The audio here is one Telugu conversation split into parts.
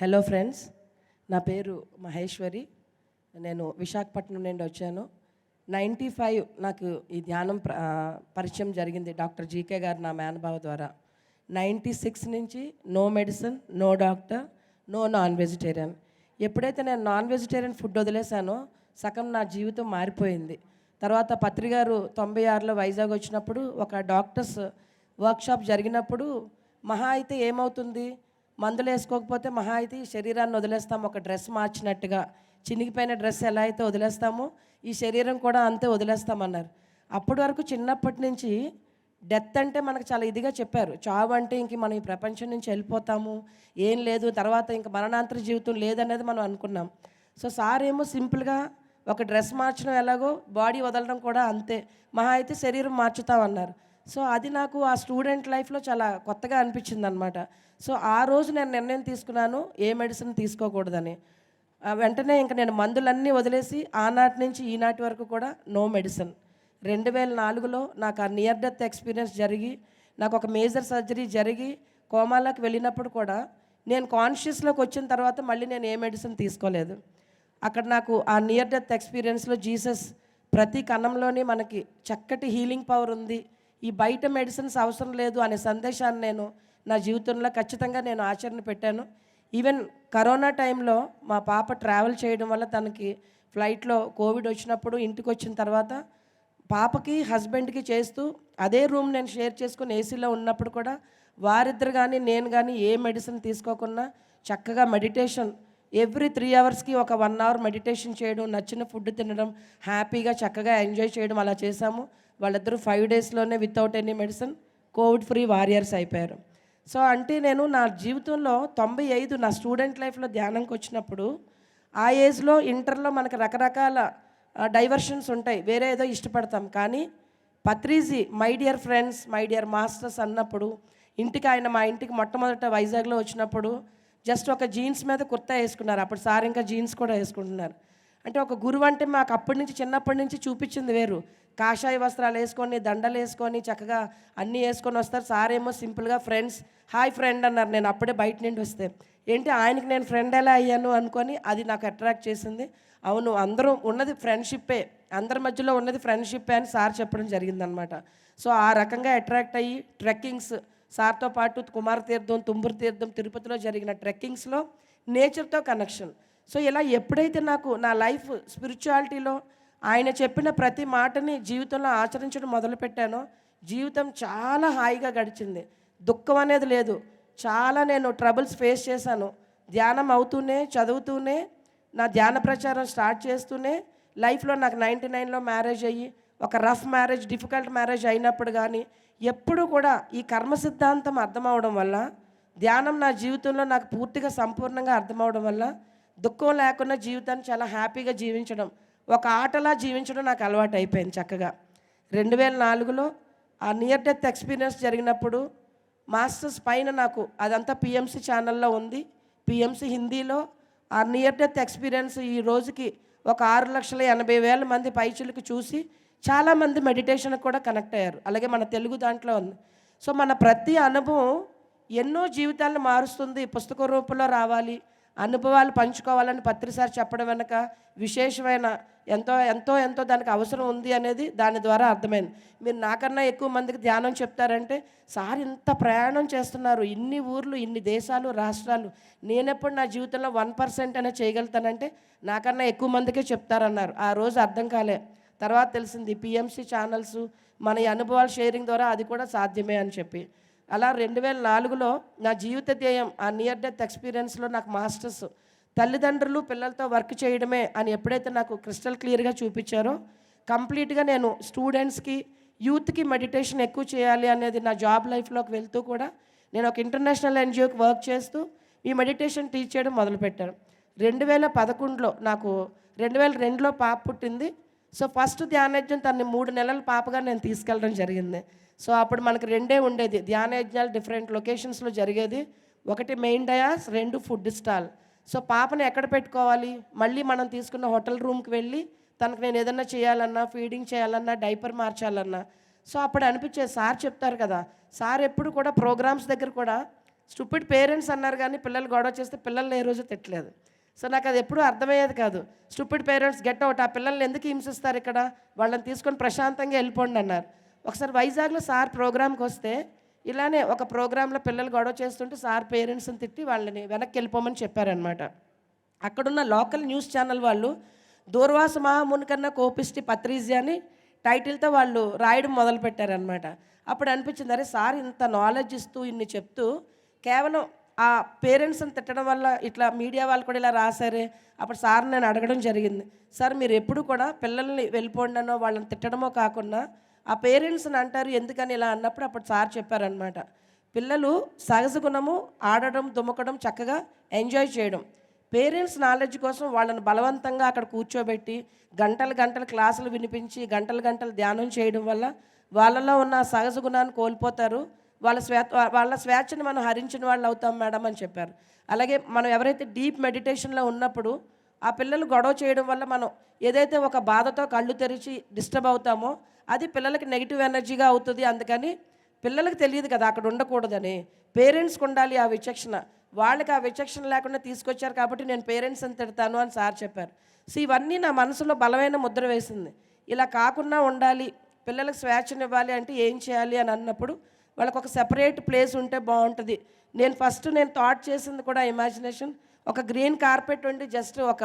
హలో ఫ్రెండ్స్ నా పేరు మహేశ్వరి. నేను విశాఖపట్నం నుండి వచ్చాను. నైంటీ ఫైవ్ నాకు ఈ ధ్యానం పరిచయం జరిగింది డాక్టర్ జీకే గారు నా మేనభావ ద్వారా. నైంటీ సిక్స్ నుంచి no medicine no doctor no non vegetarian. ఎప్పుడైతే నేను నాన్ వెజిటేరియన్ ఫుడ్ వదిలేశానో సగం నా జీవితం మారిపోయింది. తర్వాత పత్రి గారు తొంభై ఆరులో వైజాగ్ వచ్చినప్పుడు ఒక డాక్టర్స్ వర్క్షాప్ జరిగినప్పుడు మహా అయితే ఏమవుతుంది? మందులు వేసుకోకపోతే మహా అయితే ఈ శరీరాన్ని వదిలేస్తాం. ఒక డ్రెస్ మార్చినట్టుగా చినిగిపోయిన డ్రెస్ ఎలా అయితే వదిలేస్తామో ఈ శరీరం కూడా అంతే వదిలేస్తామన్నారు. అప్పటి వరకు చిన్నప్పటి నుంచి డెత్ అంటే మనకు చాలా ఇదిగా చెప్పారు. చావు అంటే ఇంక మనం ఈ ప్రపంచం నుంచి వెళ్ళిపోతాము. ఏం లేదు తర్వాత ఇంక మరణాంతర జీవితం లేదనేది మనం అనుకున్నాం. సో సార్ ఏమో సింపుల్గా ఒక డ్రెస్ మార్చడం ఎలాగో బాడీ వదలడం కూడా అంతే. మహా అయితే శరీరం మార్చుతామన్నారు. సో అది నాకు ఆ స్టూడెంట్ లైఫ్లో చాలా కొత్తగా అనిపించింది అనమాట సో ఆ రోజు నేను నిర్ణయం తీసుకున్నాను ఏ మెడిసిన్ తీసుకోకూడదని. వెంటనే ఇంకా నేను మందులన్నీ వదిలేసి ఆనాటి నుంచి ఈనాటి వరకు కూడా నో మెడిసిన్. రెండు వేల నాలుగులో నాకు ఆ నియర్ డెత్ ఎక్స్పీరియన్స్ జరిగి నాకు ఒక మేజర్ సర్జరీ జరిగి కోమాలోకి వెళ్ళినప్పుడు కూడా నేను కాన్షియస్లోకి వచ్చిన తర్వాత మళ్ళీ నేను ఏ మెడిసిన్ తీసుకోలేదు. అక్కడ నాకు ఆ నియర్ డెత్ ఎక్స్పీరియన్స్లో జీసస్ ప్రతి కణంలోని మనకి చక్కటి హీలింగ్ పవర్ ఉంది. ఈ బయట మెడిసిన్స్ అవసరం లేదు అనే సందేశాన్ని నేను నా జీవితంలో ఖచ్చితంగా నేను ఆచరణ పెట్టాను. ఈవెన్ కరోనా టైంలో మా పాప ట్రావెల్ చేయడం వల్ల తనకి ఫ్లైట్లో కోవిడ్ వచ్చినప్పుడు ఇంటికి వచ్చిన తర్వాత పాపకి హస్బెండ్కి చేస్తూ అదే రూమ్ నేను షేర్ చేసుకుని ఏసీలో ఉన్నప్పుడు కూడా వారిద్దరు కానీ నేను కానీ ఏ మెడిసిన్ తీసుకోకుండా చక్కగా మెడిటేషన్ ఎవ్రీ త్రీ అవర్స్కి ఒక వన్ అవర్ మెడిటేషన్ చేయడం నచ్చిన ఫుడ్ తినడం హ్యాపీగా చక్కగా ఎంజాయ్ చేయడం అలా చేశాము. వాళ్ళిద్దరూ ఫైవ్ డేస్లోనే without any medicine Covid free warriors అయిపోయారు. సో అంటే నేను నా జీవితంలో తొంభై ఐదు నా స్టూడెంట్ లైఫ్లో ధ్యానంకి వచ్చినప్పుడు ఆ ఏజ్లో ఇంటర్లో మనకు రకరకాల డైవర్షన్స్ ఉంటాయి. వేరే ఏదో ఇష్టపడతాం. కానీ Patriji my dear friends my dear masters అన్నప్పుడు ఇంటికి ఆయన మా ఇంటికి మొట్టమొదట వైజాగ్లో వచ్చినప్పుడు జస్ట్ ఒక జీన్స్ మీద కుర్తా వేసుకున్నారు. అప్పుడు సార్ ఇంకా జీన్స్ కూడా వేసుకుంటున్నారు. అంటే ఒక గురువు అంటే మాకు అప్పటి నుంచి చిన్నప్పటి నుంచి చూపించింది వేరు. కాషాయ వస్త్రాలు వేసుకొని దండలు వేసుకొని చక్కగా అన్నీ వేసుకొని వస్తారు. సార్ ఏమో సింపుల్గా ఫ్రెండ్స్ హాయ్ ఫ్రెండ్ అన్నారు. నేను అప్పుడే బయట నుండి వస్తే ఏంటి ఆయనకి నేను ఫ్రెండ్ ఎలా అయ్యాను? అనుకొని అది నాకు అట్రాక్ట్ చేసింది. అవును అందరూ ఉన్నది ఫ్రెండ్షిప్పే. అందరి మధ్యలో ఉన్నది ఫ్రెండ్షిప్పే అని సార్ చెప్పడం జరిగిందనమాట. సో ఆ రకంగా అట్రాక్ట్ అయ్యి ట్రెక్కింగ్స్ సార్తో పాటు కుమార తీర్థం తుంబురు తీర్థం తిరుపతిలో జరిగిన ట్రెక్కింగ్స్లో నేచర్తో కనెక్షన్. సో ఇలా ఎప్పుడైతే నాకు నా లైఫ్ స్పిరిచువాలిటీలో ఆయన చెప్పిన ప్రతి మాటని జీవితంలో ఆచరించడం మొదలుపెట్టానో జీవితం చాలా హాయిగా గడిచింది. దుఃఖం అనేది లేదు. చాలా నేను ట్రబుల్స్ ఫేస్ చేశాను. ధ్యానం అవుతూనే చదువుతూనే నా ధ్యాన ప్రచారం స్టార్ట్ చేస్తూనే లైఫ్లో నాకు నైంటీ నైన్లో మ్యారేజ్ అయ్యి ఒక రఫ్ మ్యారేజ్ డిఫికల్ట్ మ్యారేజ్ అయినప్పుడు కానీ ఎప్పుడు కూడా ఈ కర్మ సిద్ధాంతం అర్థమవడం వల్ల ధ్యానం నా జీవితంలో నాకు పూర్తిగా సంపూర్ణంగా అర్థమవడం వల్ల దుఃఖం లేకుండా జీవితాన్ని చాలా హ్యాపీగా జీవించడం. ఒక ఆటలా జీవించడం నాకు అలవాటు అయిపోయింది చక్కగా. రెండు వేల నాలుగులో ఆ నియర్ డెత్ ఎక్స్పీరియన్స్ జరిగినప్పుడు మాస్టర్స్ పైన నాకు అదంతా పిఎంసి ఛానల్లో ఉంది. పిఎంసి హిందీలో ఆ నియర్ డెత్ ఎక్స్పీరియన్స్ ఈ రోజుకి ఒక ఆరు లక్షల ఎనభై వేల మంది పైచులకు చూసి చాలామంది మెడిటేషన్కి కూడా కనెక్ట్ అయ్యారు. అలాగే మన తెలుగు దాంట్లో ఉంది. సో మన ప్రతి అనుభవం ఎన్నో జీవితాలను మారుస్తుంది. పుస్తక రూపంలో రావాలి అనుభవాలు పంచుకోవాలని పత్రిసారి చెప్పడం వెనక విశేషమైన ఎంతో ఎంతో ఎంతో దానికి అవసరం ఉంది అనేది దాని ద్వారా అర్థమైంది. మీరు నాకన్నా ఎక్కువ మందికి ధ్యానం చెప్తారంటే సార్ ఇంత ప్రయాణం చేస్తున్నారు. ఇన్ని ఊర్లు ఇన్ని దేశాలు రాష్ట్రాలు. నేనెప్పుడు నా జీవితంలో వన్ పర్సెంట్ అయినా చేయగలుగుతానంటే నాకన్నా ఎక్కువ మందికే చెప్తారన్నారు. ఆ రోజు అర్థం కాలే. తర్వాత తెలిసింది పిఎంసి ఛానల్స్ మన అనుభవాలు అనుభవాల షేరింగ్ ద్వారా అది కూడా సాధ్యమే అని చెప్పి. అలా రెండు వేల నాలుగులో నా జీవిత ధ్యేయం ఆ నియర్ డెత్ ఎక్స్పీరియన్స్లో నాకు మాస్టర్స్ తల్లిదండ్రులు పిల్లలతో వర్క్ చేయడమే అని ఎప్పుడైతే నాకు క్రిస్టల్ క్లియర్గా చూపించారో కంప్లీట్గా నేను స్టూడెంట్స్కి యూత్కి మెడిటేషన్ ఎక్కువ చేయాలి అనేది నా జాబ్ లైఫ్లోకి వెళ్తూ కూడా నేను ఒక ఇంటర్నేషనల్ ఎన్జిఓకి వర్క్ చేస్తూ ఈ మెడిటేషన్ టీచ్ చేయడం మొదలుపెట్టాను. రెండు వేల పదకొండులో నాకు రెండు వేల రెండులో పాప పుట్టింది. సో ఫస్ట్ ధ్యానయజ్ఞం తనని మూడు నెలల పాపగా నేను తీసుకెళ్ళడం జరిగింది. సో అప్పుడు మనకు రెండే ఉండేది. ధ్యానయజ్ఞాలు డిఫరెంట్ లొకేషన్స్లో జరిగేది. ఒకటి మెయిన్ డయాస్ రెండు ఫుడ్ స్టాల్ సో పాపని ఎక్కడ పెట్టుకోవాలి? మళ్ళీ మనం తీసుకున్న హోటల్ రూమ్కి వెళ్ళి తనకు నేను ఏదన్నా చేయాలన్నా ఫీడింగ్ చేయాలన్నా డైపర్ మార్చాలన్నా. సో అప్పుడు అనిపించేది సార్ చెప్తారు కదా సార్ ఎప్పుడు కూడా ప్రోగ్రామ్స్ దగ్గర కూడా స్టూపిడ్ పేరెంట్స్ అన్నారు కానీ పిల్లలు గొడవ చేస్తే పిల్లల్ని ఏ రోజు తిట్టలేదు. సో నాకు అది ఎప్పుడూ అర్థమయ్యేది కాదు. స్టూపిడ్ పేరెంట్స్ గెట్ అవుట్ ఆ పిల్లల్ని ఎందుకు హింసిస్తారు ఇక్కడ? వాళ్ళని తీసుకొని ప్రశాంతంగా వెళ్ళిపోండి అన్నారు. ఒకసారి వైజాగ్లో సార్ ప్రోగ్రామ్కి వస్తే ఇలానే ఒక ప్రోగ్రాంలో పిల్లలు గొడవ చేస్తుంటే సార్ పేరెంట్స్ని తిట్టి వాళ్ళని వెనక్కి వెళ్ళిపోమని చెప్పారనమాట అక్కడున్న లోకల్ న్యూస్ ఛానల్ వాళ్ళు దూర్వాస మహాముని కన్నా కోపిష్టి పత్రిజి అని టైటిల్తో వాళ్ళు రాయడం మొదలు పెట్టారనమాట అప్పుడు అనిపించింది అరే సార్ ఇంత నాలెడ్జ్ ఇస్తూ ఇన్ని చెప్తూ కేవలం ఆ పేరెంట్స్ని తిట్టడం వల్ల ఇట్లా మీడియా వాళ్ళు కూడా ఇలా రాశారే అప్పుడు సార్ నేను అడగడం జరిగింది. సార్ మీరు ఎప్పుడు కూడా పిల్లల్ని వెళ్ళిపోండనో వాళ్ళని తిట్టడమో కాకుండా ఆ పేరెంట్స్ని అంటారు ఎందుకని ఇలా అన్నప్పుడు అప్పుడు సార్ చెప్పారనమాట పిల్లలు సహజ గుణము ఆడడం దుమ్మకడం చక్కగా ఎంజాయ్ చేయడం. పేరెంట్స్ నాలెడ్జ్ కోసం వాళ్ళని బలవంతంగా అక్కడ కూర్చోబెట్టి గంటలు గంటలు క్లాసులు వినిపించి గంటలు గంటలు ధ్యానం చేయడం వల్ల వాళ్ళలో ఉన్న సహజ గుణాన్ని కోల్పోతారు. వాళ్ళ స్వే వాళ్ళ స్వేచ్ఛను మనం హరించిన వాళ్ళు అవుతాం మేడం అని చెప్పారు. అలాగే మనం ఎవరైతే డీప్ మెడిటేషన్లో ఉన్నప్పుడు ఆ పిల్లలు గొడవ చేయడం వల్ల మనం ఏదైతే ఒక బాధతో కళ్ళు తెరిచి డిస్టర్బ్ అవుతామో అది పిల్లలకి నెగిటివ్ ఎనర్జీగా అవుతుంది. అందుకని పిల్లలకు తెలియదు కదా అక్కడ ఉండకూడదని. పేరెంట్స్కి ఉండాలి ఆ విచక్షణ. వాళ్ళకి ఆ విచక్షణ లేకుండా తీసుకొచ్చారు కాబట్టి నేను పేరెంట్స్ అని తిడతాను అని సార్ చెప్పారు. సో ఇవన్నీ నా మనసులో బలమైన ముద్ర వేసింది. ఇలా కాకుండా ఉండాలి పిల్లలకు స్వేచ్ఛనివ్వాలి అంటే ఏం చేయాలి అని అన్నప్పుడు వాళ్ళకి ఒక సెపరేట్ ప్లేస్ ఉంటే బాగుంటుంది. నేను ఫస్ట్ నేను థాట్ చేసింది కూడా ఇమాజినేషన్ ఒక గ్రీన్ కార్పెట్ ఉండి జస్ట్ ఒక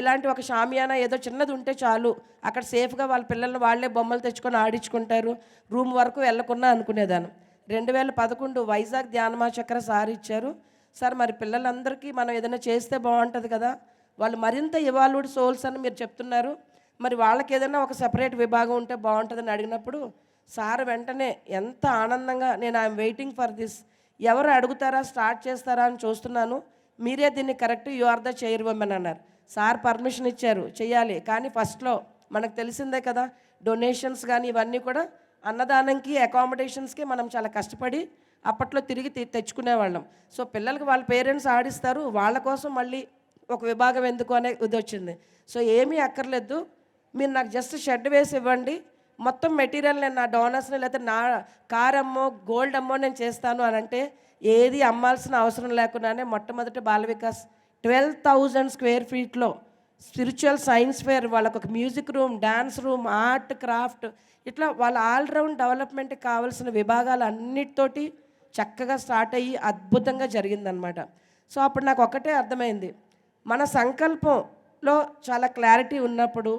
ఇలాంటి ఒక షామియానా ఏదో చిన్నది ఉంటే చాలు. అక్కడ సేఫ్గా వాళ్ళ పిల్లల్ని వాళ్ళే బొమ్మలు తెచ్చుకొని ఆడించుకుంటారు. రూమ్ వరకు వెళ్ళకున్నా అనుకునేదాన్ని. రెండు వేల పదకొండు వైజాగ్ ధ్యానమా చక్ర సార్ ఇచ్చారు. సార్ మరి పిల్లలందరికీ మనం ఏదైనా చేస్తే బాగుంటుంది కదా. వాళ్ళు మరింత ఇవాల్వ్డ్ సోల్స్ అని మీరు చెప్తున్నారు. మరి వాళ్ళకి ఏదైనా ఒక సెపరేట్ విభాగం ఉంటే బాగుంటుందని అడిగినప్పుడు సార్ వెంటనే ఎంత ఆనందంగా నేను ఐఎమ్ వెయిటింగ్ ఫర్ దిస్. ఎవరు అడుగుతారా స్టార్ట్ చేస్తారా అని చూస్తున్నాను. మీరే దీన్ని correct you are the chairwoman అన్నారు. సార్ పర్మిషన్ ఇచ్చారు చేయాలి కానీ ఫస్ట్లో మనకు తెలిసిందే కదా డొనేషన్స్ కానీ ఇవన్నీ కూడా అన్నదానంకి అకామిడేషన్స్కి మనం చాలా కష్టపడి అప్పట్లో తిరిగి తె- తెచ్చుకునేవాళ్ళం. సో పిల్లలకి వాళ్ళ పేరెంట్స్ ఆడిస్తారు వాళ్ళ కోసం మళ్ళీ ఒక విభాగం ఎందుకు అనే ఇది వచ్చింది. సో ఏమీ అక్కర్లేదు. మీరు నాకు జస్ట్ షెడ్ వేసి ఇవ్వండి మొత్తం మెటీరియల్ నేను నా డోనర్స్ని లేకపోతే నా కార్ అమ్మో గోల్డ్ అమ్మో నేను చేస్తాను అని అంటే ఏది అమ్మాల్సిన అవసరం లేకుండానే మొట్టమొదటి Bala Vikas twelve thousand square ఫీట్లో spiritual science fair వాళ్ళకు ఒక music room dance room art craft ఇట్లా వాళ్ళ ఆల్రౌండ్ డెవలప్మెంట్కి కావాల్సిన విభాగాలు అన్నిటితోటి చక్కగా స్టార్ట్ అయ్యి అద్భుతంగా జరిగిందనమాట సో అప్పుడు నాకు ఒకటే అర్థమైంది. మన సంకల్పంలో చాలా క్లారిటీ ఉన్నప్పుడు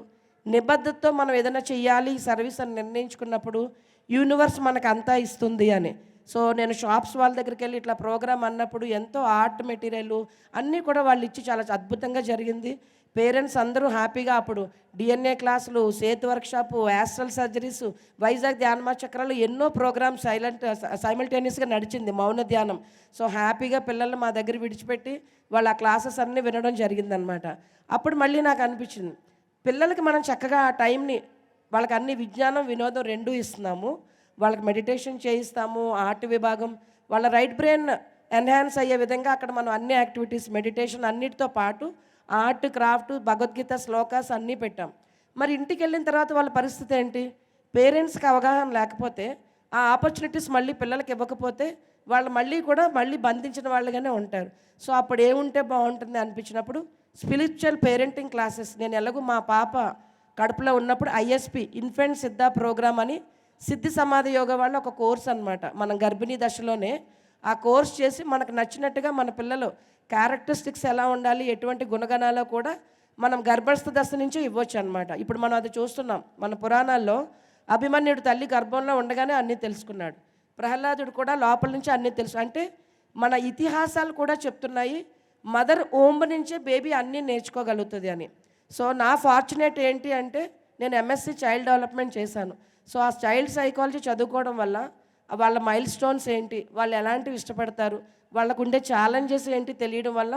నిబద్ధతతో మనం ఏదైనా చేయాలి ఈ సర్వీస్ అని నిర్ణయించుకున్నప్పుడు యూనివర్స్ మనకు అంతా ఇస్తుంది అని. సో నేను షాప్స్ వాళ్ళ దగ్గరికి వెళ్ళి ఇట్లా ప్రోగ్రామ్ అన్నప్పుడు ఎంతో ఆర్ట్ మెటీరియల్ అన్నీ కూడా వాళ్ళు ఇచ్చి చాలా అద్భుతంగా జరిగింది. పేరెంట్స్ అందరూ హ్యాపీగా అప్పుడు డిఎన్ఏ క్లాసులు సేతు వర్క్షాపు యాస్ట్రల్ సర్జరీస్ వైజాగ్ ధ్యానమా చక్రాలు ఎన్నో ప్రోగ్రామ్స్ సైలెంట్ సైమల్టేనియస్గా నడిచింది మౌన ధ్యానం. సో హ్యాపీగా పిల్లల్ని మా దగ్గర విడిచిపెట్టి వాళ్ళ ఆ క్లాసెస్ అన్నీ వినడం జరిగిందనమాట. అప్పుడు మళ్ళీ నాకు అనిపించింది పిల్లలకి మనం చక్కగా ఆ టైంని వాళ్ళకి అన్ని విజ్ఞానం వినోదం రెండూ ఇస్తున్నాము. వాళ్ళకి మెడిటేషన్ చేయిస్తాము ఆర్ట్ విభాగం. వాళ్ళ రైట్ బ్రెయిన్ ఎన్హాన్స్ అయ్యే విధంగా అక్కడ మనం అన్ని యాక్టివిటీస్ మెడిటేషన్ అన్నిటితో పాటు ఆర్ట్ క్రాఫ్ట్ భగవద్గీత శ్లోకాస్ అన్నీ పెట్టాం. మరి ఇంటికి వెళ్ళిన తర్వాత వాళ్ళ పరిస్థితి ఏంటి? పేరెంట్స్కి అవగాహన లేకపోతే ఆ ఆపర్చునిటీస్ మళ్ళీ పిల్లలకి ఇవ్వకపోతే వాళ్ళు మళ్ళీ కూడా మళ్ళీ బంధించిన వాళ్ళుగానే ఉంటారు. సో అప్పుడు ఏముంటే బాగుంటుంది అనిపించినప్పుడు స్పిరిచువల్ పేరెంటింగ్ క్లాసెస్ నేను ఎలాగో మా పాప కడుపులో ఉన్నప్పుడు ఐఎస్పి ఇన్ఫెంట్ సిద్ధ ప్రోగ్రామ్ అని సిద్ధి సమాధి యోగ వాళ్ళ ఒక కోర్స్ అన్నమాట. మనం గర్భిణీ దశలోనే ఆ కోర్స్ చేసి మనకు నచ్చినట్టుగా మన పిల్లలు క్యారెక్టరిస్టిక్స్ ఎలా ఉండాలి ఎటువంటి గుణగణాలో కూడా మనం గర్భస్థ దశ నుంచి ఇవ్వచ్చు అనమాట ఇప్పుడు మనం అది చూస్తున్నాం. మన పురాణాల్లో అభిమన్యుడు తల్లి గర్భంలో ఉండగానే అన్నీ తెలుసుకున్నాడు. ప్రహ్లాదుడు కూడా లోపల నుంచి అన్నీ తెలుసు. అంటే మన ఇతిహాసాలు కూడా చెప్తున్నాయి. మదర్ ఓంబ్ నుంచే బేబీ అన్నీ నేర్చుకోగలుగుతుంది అని. సో నా ఫార్చునేట్ ఏంటి అంటే నేను ఎంఎస్సి చైల్డ్ డెవలప్మెంట్ చేశాను. సో ఆ చైల్డ్ సైకాలజీ చదువుకోవడం వల్ల వాళ్ళ మైల్ స్టోన్స్ ఏంటి వాళ్ళు ఎలాంటివి ఇష్టపడతారు వాళ్ళకు ఉండే ఛాలెంజెస్ ఏంటి తెలియడం వల్ల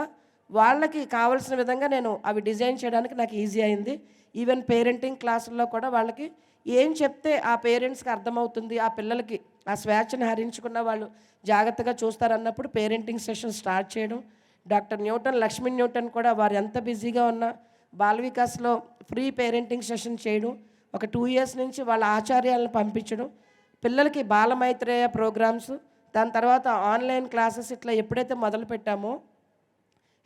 వాళ్ళకి కావాల్సిన విధంగా నేను అవి డిజైన్ చేయడానికి నాకు ఈజీ అయింది. ఈవెన్ పేరెంటింగ్ క్లాసుల్లో కూడా వాళ్ళకి ఏం చెప్తే ఆ పేరెంట్స్కి అర్థమవుతుంది ఆ పిల్లలకి ఆ స్వేచ్ఛను హరించుకున్న వాళ్ళు జాగ్రత్తగా చూస్తారన్నప్పుడు పేరెంటింగ్ సెషన్ స్టార్ట్ చేయడం డాక్టర్ న్యూటన్ లక్ష్మీ న్యూటన్ కూడా వారు ఎంత బిజీగా ఉన్నా బాల వికాస్లో ఫ్రీ పేరెంటింగ్ సెషన్ చేయడం ఒక టూ ఇయర్స్ నుంచి వాళ్ళ ఆచార్యాలను పంపించడం పిల్లలకి బాలమైత్రేయ ప్రోగ్రామ్స్ దాని తర్వాత ఆన్లైన్ క్లాసెస్ ఇట్లా ఎప్పుడైతే మొదలు పెట్టామో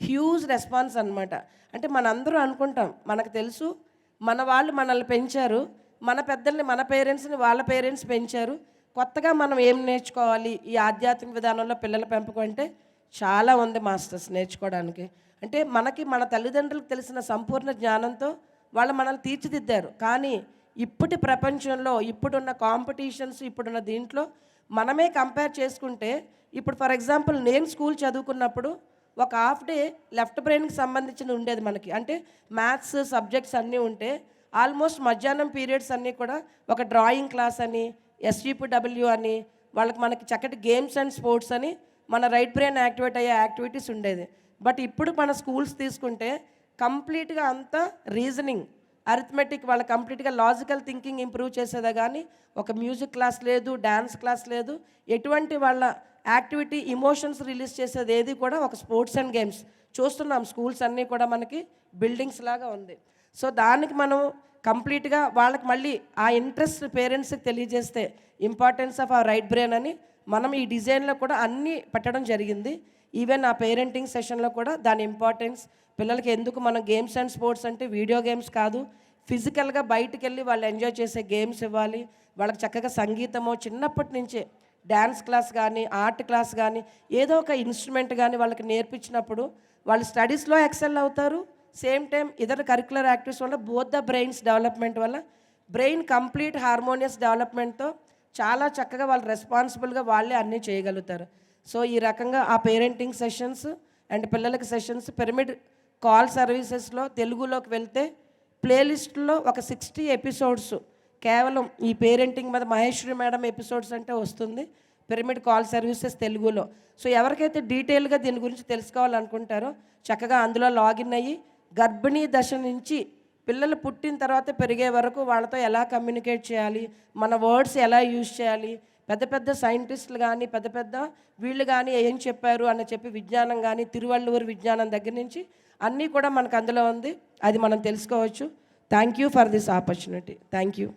హ్యూజ్ రెస్పాన్స్ అనమాట అంటే మనందరూ అనుకుంటాం మనకు తెలుసు మన వాళ్ళు మనల్ని పెంచారు మన పెద్దల్ని మన పేరెంట్స్ని వాళ్ళ పేరెంట్స్ పెంచారు కొత్తగా మనం ఏం నేర్చుకోవాలి ఈ ఆధ్యాత్మిక విధానంలో పిల్లల పెంపకం అంటే చాలా ఉంది మాస్టర్స్ నేర్చుకోవడానికి. అంటే మనకి మన తల్లిదండ్రులకు తెలిసిన సంపూర్ణ జ్ఞానంతో వాళ్ళు మనల్ని తీర్చిదిద్దారు. కానీ ఇప్పటి ప్రపంచంలో ఇప్పుడున్న కాంపిటీషన్స్ ఇప్పుడున్న దీంట్లో మనమే కంపేర్ చేసుకుంటే ఇప్పుడు ఫర్ ఎగ్జాంపుల్ నేను స్కూల్ చదువుకున్నప్పుడు ఒక హాఫ్ డే లెఫ్ట్ బ్రెయిన్కి సంబంధించిన ఉండేది మనకి. అంటే మ్యాథ్స్ సబ్జెక్ట్స్ అన్నీ ఉంటే ఆల్మోస్ట్ మధ్యాహ్నం పీరియడ్స్ అన్నీ కూడా ఒక డ్రాయింగ్ క్లాస్ అని ఎస్జీపీడబ్ల్యూ అని వాళ్ళకి మనకి చక్కటి గేమ్స్ అండ్ స్పోర్ట్స్ అని మన రైట్ బ్రెయిన్ యాక్టివేట్ అయ్యే యాక్టివిటీస్ ఉండేది. బట్ ఇప్పుడు మన స్కూల్స్ తీసుకుంటే కంప్లీట్గా అంతా రీజనింగ్ అరిథమెటిక్ వాళ్ళ కంప్లీట్గా లాజికల్ థింకింగ్ ఇంప్రూవ్ చేసేదే కానీ ఒక మ్యూజిక్ క్లాస్ లేదు డ్యాన్స్ క్లాస్ లేదు ఎటువంటి వాళ్ళ యాక్టివిటీ ఇమోషన్స్ రిలీజ్ చేసేది ఏది కూడా ఒక స్పోర్ట్స్ అండ్ గేమ్స్ చూస్తున్నాం స్కూల్స్ అన్నీ కూడా మనకి బిల్డింగ్స్ లాగా ఉంది. సో దానికి మనం కంప్లీట్గా వాళ్ళకి మళ్ళీ ఆ ఇంట్రెస్ట్ పేరెంట్స్కి తెలియజేస్తే ఇంపార్టెన్స్ ఆఫ్ ఆ రైట్ బ్రెయిన్ అని మనం ఈ డిజైన్లో కూడా అన్నీ పెట్టడం జరిగింది. ఈవెన్ ఆ పేరెంటింగ్ సెషన్లో కూడా దాని ఇంపార్టెన్స్ పిల్లలకి ఎందుకు మనం గేమ్స్ అండ్ స్పోర్ట్స్ అంటే వీడియో గేమ్స్ కాదు ఫిజికల్గా బయటకు వెళ్ళి వాళ్ళు ఎంజాయ్ చేసే గేమ్స్ ఇవ్వాలి. వాళ్ళకి చక్కగా సంగీతమో చిన్నప్పటి నుంచే డ్యాన్స్ క్లాస్ కానీ ఆర్ట్ క్లాస్ కానీ ఏదో ఒక ఇన్స్ట్రుమెంట్ కానీ వాళ్ళకి నేర్పించినప్పుడు వాళ్ళు స్టడీస్లో ఎక్సెల్ అవుతారు. సేమ్ టైం ఇతర కరికులర్ యాక్టివిటీస్ వల్ల బోత్ ద బ్రెయిన్స్ డెవలప్మెంట్ వల్ల బ్రెయిన్ కంప్లీట్ హార్మోనియస్ డెవలప్మెంట్తో చాలా చక్కగా వాళ్ళు రెస్పాన్సిబుల్గా వాళ్ళే అన్నీ చేయగలుగుతారు. సో ఈ రకంగా ఆ పేరెంటింగ్ సెషన్స్ అండ్ పిల్లలకి సెషన్స్ పిరమిడ్ కాల్ సర్వీసెస్లో తెలుగులోకి వెళ్తే ప్లేలిస్ట్లో ఒక సిక్స్టీ ఎపిసోడ్స్ కేవలం ఈ పేరెంటింగ్ మీద మహేశ్వరి మేడం ఎపిసోడ్స్ అంటే వస్తుంది. పిరమిడ్ కాల్ సర్వీసెస్ తెలుగులో. సో ఎవరికైతే డీటెయిల్గా దీని గురించి తెలుసుకోవాలనుకుంటారో చక్కగా అందులో లాగిన్ అయ్యి గర్భిణీ దశ నుంచి పిల్లలు పుట్టిన తర్వాత పెరిగే వరకు వాళ్ళతో ఎలా కమ్యూనికేట్ చేయాలి? మన వర్డ్స్ ఎలా యూజ్ చేయాలి? పెద్ద పెద్ద సైంటిస్టులు కానీ పెద్ద పెద్ద వీళ్ళు కానీ ఏం చెప్పారు అని చెప్పి విజ్ఞానం కానీ తిరువళ్ళూరు విజ్ఞానం దగ్గర నుంచి అన్నీ కూడా మనకు అందులో ఉంది. అది మనం తెలుసుకోవచ్చు. Thank you for this opportunity thank you